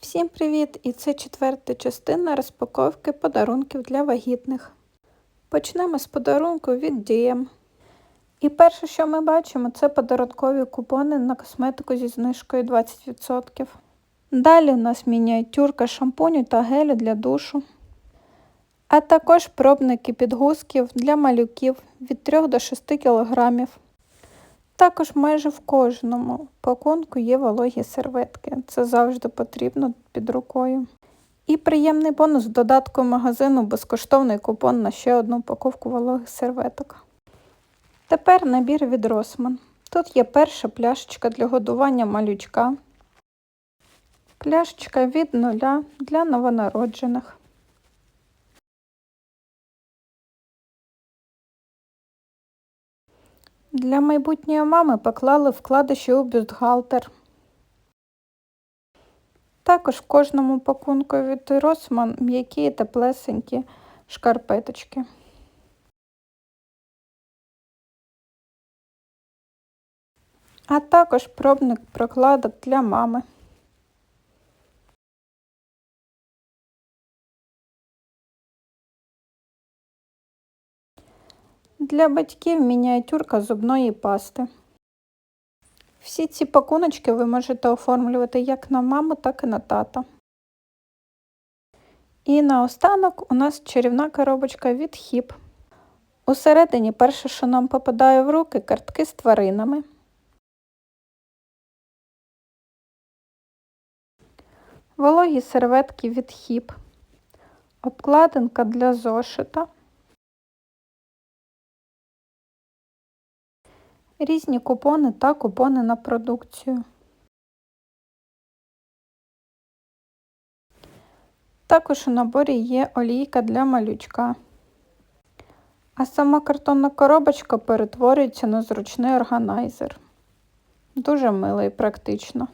Всім привіт! І це четверта частина розпаковки подарунків для вагітних. Почнемо з подарунку від DM. І перше, що ми бачимо, це подарункові купони на косметику зі знижкою 20%. Далі у нас мініатюрка шампуню та гелю для душу, а також пробники підгузків для малюків від 3 до 6 кг. Також майже в кожному пакунку є вологі серветки. Це завжди потрібно під рукою. І приємний бонус в додатку магазину безкоштовний купон на ще одну упаковку вологих серветок. Тепер набір від Росман. Тут є перша пляшечка для годування малючка, пляшечка від нуля для новонароджених. Для майбутньої мами поклали вкладиші у бюстгальтер. Також в кожному пакунку від Росман м'які і теплесенькі шкарпеточки. А також пробник прокладок для мами. Для батьків мініатюрка зубної пасти. Всі ці пакуночки ви можете оформлювати як на маму, так і на тата. І наостанок у нас чарівна коробочка від хіп. Усередині перше, що нам попадає в руки, картки з тваринами. Вологі серветки від хіп, обкладинка для зошита. Різні купони та купони на продукцію. Також у наборі є олійка для малючка. А сама картонна коробочка перетворюється на зручний органайзер. Дуже мило і практично.